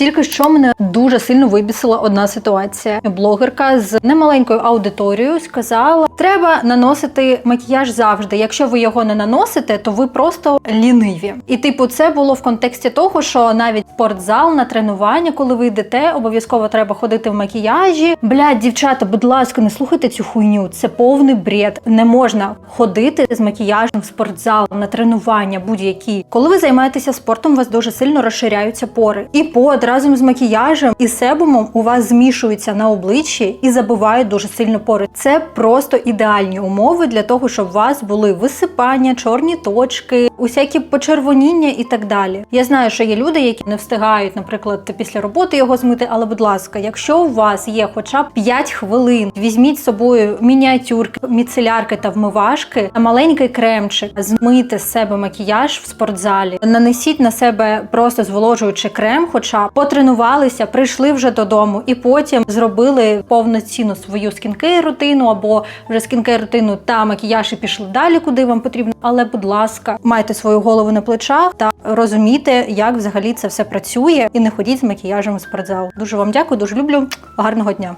Тільки що мене дуже сильно вибісила одна ситуація. Блогерка з немаленькою аудиторією сказала: треба наносити макіяж завжди. Якщо ви його не наносите, то ви просто ліниві. І типу, це було в контексті того, що навіть спортзал на тренування, коли ви йдете, обов'язково треба ходити в макіяжі. Блядь, дівчата, будь ласка, не слухайте цю хуйню. Це повний бред. Не можна ходити з макіяжем в спортзал на тренування будь-які. Коли ви займаєтеся спортом, у вас дуже сильно розширяються пори. І под разом з макіяжем і себумом у вас змішуються на обличчі і забивають дуже сильно пори. Це просто ідеальні умови для того, щоб у вас були висипання, чорні точки, усякі почервоніння і так далі. Я знаю, що є люди, які не встигають, наприклад, після роботи його змити. Але, будь ласка, якщо у вас є хоча б 5 хвилин, візьміть з собою мініатюрки, міцелярки та вмивашки, маленький кремчик, змийте з себе макіяж в спортзалі, нанесіть на себе просто зволожуючий крем, хоча б потренувалися, прийшли вже додому, і потім зробили повноцінну свою скінкейр рутину або вже скінкейр рутину та макіяж і пішли далі, куди вам потрібно. Але, будь ласка, майте свою голову на плечах та розумійте, як взагалі це все працює, і не ходіть з макіяжем в спортзал. Дуже вам дякую, дуже люблю. Гарного дня.